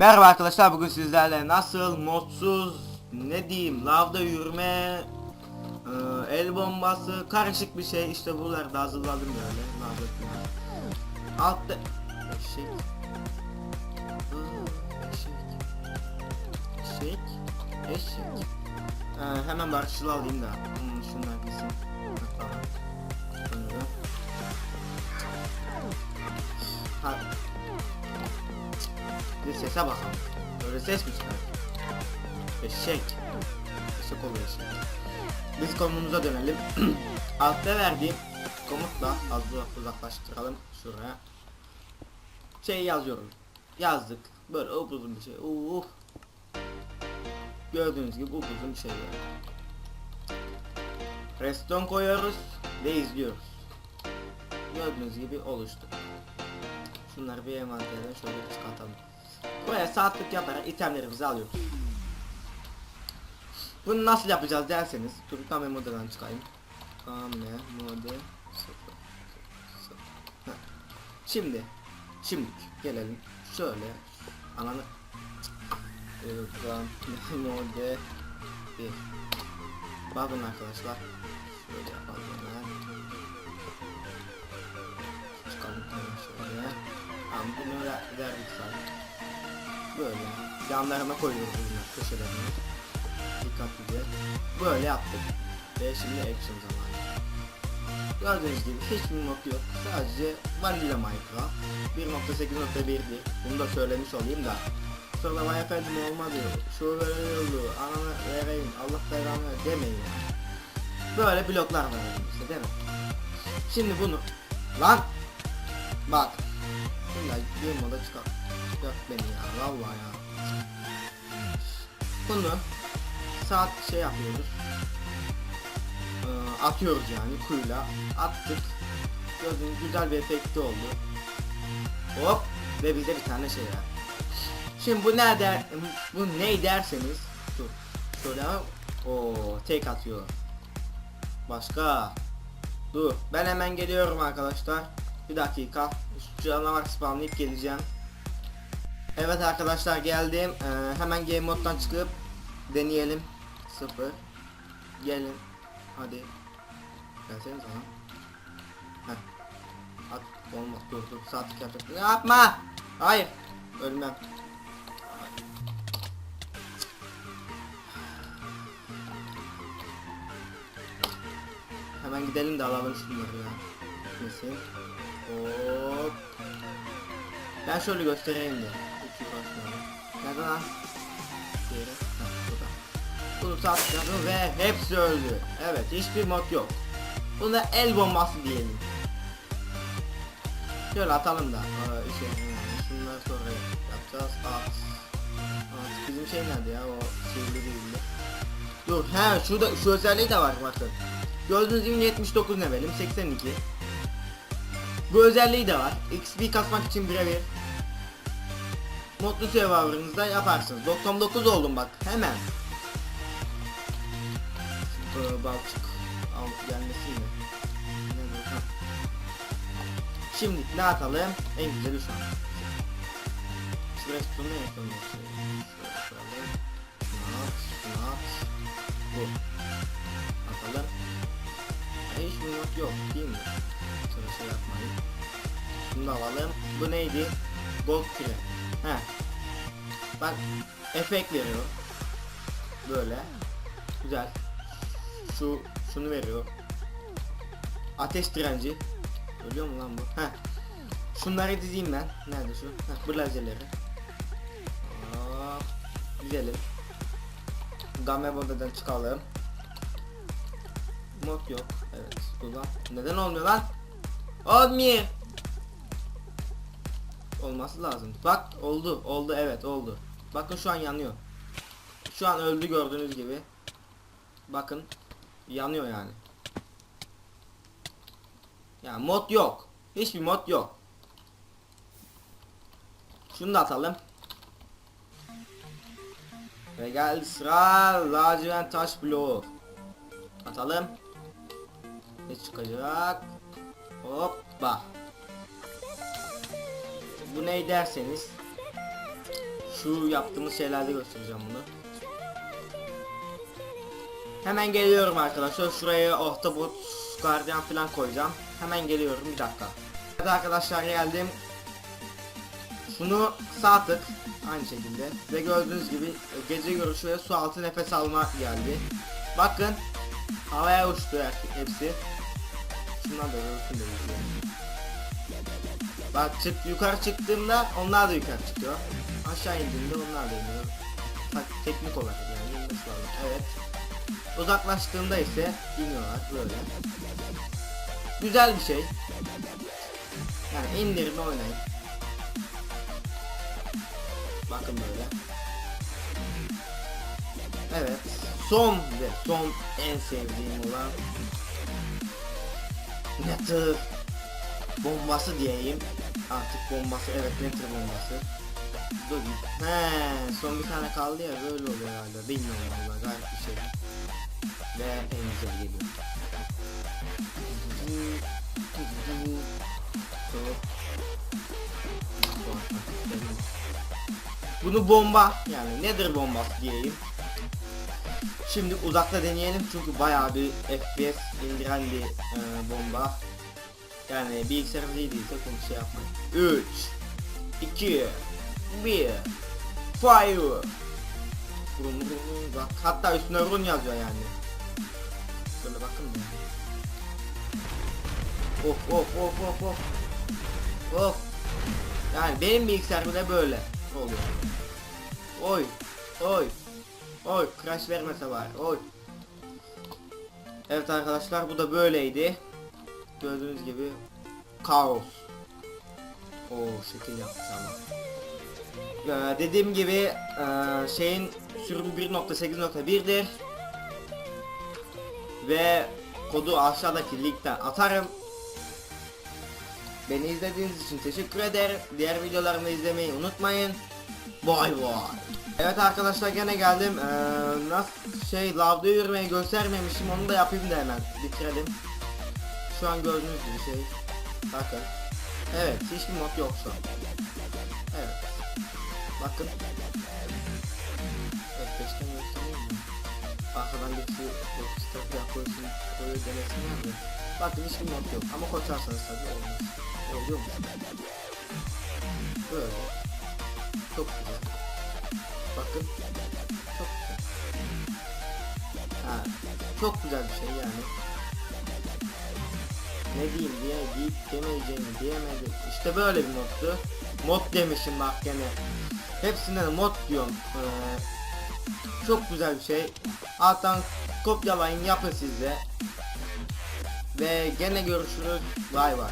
Merhaba arkadaşlar bugün sizlerle nasıl modsuz ne diyeyim lavda yürüme e, el bombası karışık bir şey işte buralarda hazırladım böyle lavda. Altta eşek. Eşek. Eşek. Eşek. Ee, hemen barışçılı alayım da hmm, şunlar gitsin. Tamam bir sese bakalım. Böyle ses mi çıkar? Eşek. Eşek oluyor eşek. Biz konumuza dönelim. Altta verdiğim komutla az uzaklaştıralım şuraya. Şey yazıyorum. Yazdık. Böyle upuzun bir şey. Uh. Gördüğünüz gibi upuzun bir şey böyle. Reston koyuyoruz ve izliyoruz. Gördüğünüz gibi oluştu. Şunları bir envanterden şöyle çıkartalım. Buraya saatlik yaparak itemlerimizi alıyoruz. Bunu nasıl yapacağız derseniz dur kame moddan çıkayım. Kame mode. Şimdi şimdi gelelim. Şöyle ananı. Kame mode bir. Bakın arkadaşlar. Şöyle yapalım çıkalım şöyle. Tamam bunu ver, verdik zaten Böyle. Yanlarına koyuyoruz bunlar köşelerine. Dikkatlice. Böyle yaptık. Ve şimdi action zamanı. Gördüğünüz gibi hiçbir mod yok. Sadece Vanilla Minecraft 1.8.1'dir Bunu da söylemiş olayım da. Sonra vay efendim olmadı Şu böyle oldu Ananı vereyim. Allah belanı demeyin. Böyle bloklar var elimizde değil mi? Şimdi bunu Lan! Bak İlla bir moda çıkar. Yok beni ya vallahi ya. Bunu Saat şey yapıyoruz. Ee, Atıyoruz yani kuyla Attık. Gördüğünüz güzel bir efekti oldu. Hop Ve bize bir tane şey ver. Şimdi bu ne der Bu ne derseniz Dur. Şöyle o tek atıyor. Başka. Dur ben hemen geliyorum arkadaşlar Bir dakika. Canavar spamlayıp geleceğim. Evet arkadaşlar geldim. Ee, Hemen game moddan çıkıp Deneyelim. Sıfır. Gelin. Hadi. Gelseniz sana Heh. At olmaz dur dur. Saatlik yapacak Yapma? Hayır. Ölmem. Hemen gidelim de alalım şunları ya. Kesin. Hop. Ben şöyle göstereyim de. Üç yukarı. Nerede lan? Burada. Bunu satacağım ve hepsi öldü. Evet hiçbir mod yok. Buna el bombası diyelim. Şöyle atalım da. Aa, şey, şunları sonra yapacağız. At. At. Bizim şey nerede ya o sihirli değildi. Dur he şurada şu özelliği de var bakın. Gördüğünüz gibi 79 levelim 82. Bu özelliği de var. XP kasmak için birebir. Modlu serverınızda yaparsınız. 99 oldum bak hemen. Ne bu? Ha. Şimdi ne atalım? En güzeli şu an. Tutun ne yapalım? Bu. Atalım. Hiç not yok değil mi? Şey yapmayın. Bunu da alalım. Bu neydi? Gold Kire. He. Bak efekt veriyor. Böyle. Güzel. Şu şunu veriyor. Ateş direnci. Ölüyor mu lan bu? He. Şunları dizeyim ben. Nerede şu? Heh, bu lazerleri. Hop. Dizelim. Game modadan çıkalım. Mod yok. Evet. Dur lan. Neden olmuyor lan? Olmuyor. Olması lazım. Bak oldu. Oldu evet oldu. Bakın şu an yanıyor. Şu an öldü gördüğünüz gibi. Bakın. Yanıyor yani. Ya mod yok. Hiçbir mod yok. Şunu da atalım. Ve geldi sıra lacivert taş bloğu. Atalım. Ne çıkacak? Hoppa. Bu ne derseniz Şu yaptığımız şeylerde göstereceğim bunu. Hemen geliyorum arkadaşlar. Şuraya Ohtobot, Guardian falan koyacağım. Hemen geliyorum bir dakika. Evet arkadaşlar geldim. Şunu sağ tık aynı şekilde ve gördüğünüz gibi gece görüşü ve su altı nefes alma geldi. Bakın havaya uçtu hepsi. Şundan da izleyelim. Bak çık yukarı çıktığımda onlar da yukarı çıkıyor. Aşağı indiğimde onlar da iniyor. Tak- teknik olarak yani inmesi lazım. Evet. Uzaklaştığımda ise iniyorlar böyle. Güzel bir şey. Yani indirin oynayın. Bakın böyle. Evet. Son ve son en sevdiğim olan Nether bombası diyeyim. Artık bombası evet Nether bombası. Dur. He, son bir tane kaldı ya böyle oluyor herhalde. Bilmiyorum valla garip bir şey. Ve en güzel geliyor. Bunu bomba yani nedir bombası diyeyim. Şimdi uzakta deneyelim çünkü bayağı bir FPS indiren bir e, bomba. Yani bilgisayarımız iyi değilse bunu şey yapmayın. 3 2 1 Fire Vurun vurun bak hatta üstüne vurun yazıyor yani. Böyle bakın ya. Of of of of of. Of. Yani benim bilgisayar bile böyle oluyor. Oy. Oy. Oy. Crash vermese var. Oy. Evet arkadaşlar bu da böyleydi. Gördüğünüz gibi kaos. O şekil yaptı ama. Ee, dediğim gibi e, şeyin sürümü 1.8.1'dir. Ve kodu aşağıdaki linkten atarım. Beni izlediğiniz için teşekkür ederim. Diğer videolarımı izlemeyi unutmayın. Bay bay. Evet arkadaşlar gene geldim. Ee, nasıl şey lavda yürümeyi göstermemişim onu da yapayım da hemen bitirelim. Şu an gördüğünüz gibi şey. Bakın. Evet hiçbir mod yok şu an. Evet. Bakın. F5'ten göstereyim mi? Arkadan birisi stop yapıyorsun koyu denesinler de. Bakın hiçbir mod yok ama koşarsanız tabii olmaz. Oluyor mu? Böyle. Çok güzel. Bakın. Çok güzel. Ha, çok güzel bir şey yani. Ne diyeyim diye deyip demeyeceğimi diyemedim. İşte böyle bir moddu. Mod demişim bak gene. Hepsinde de mod diyorum. Ee, çok güzel bir şey. Alttan kopyalayın yapın siz de. Ve gene görüşürüz. Bay bay.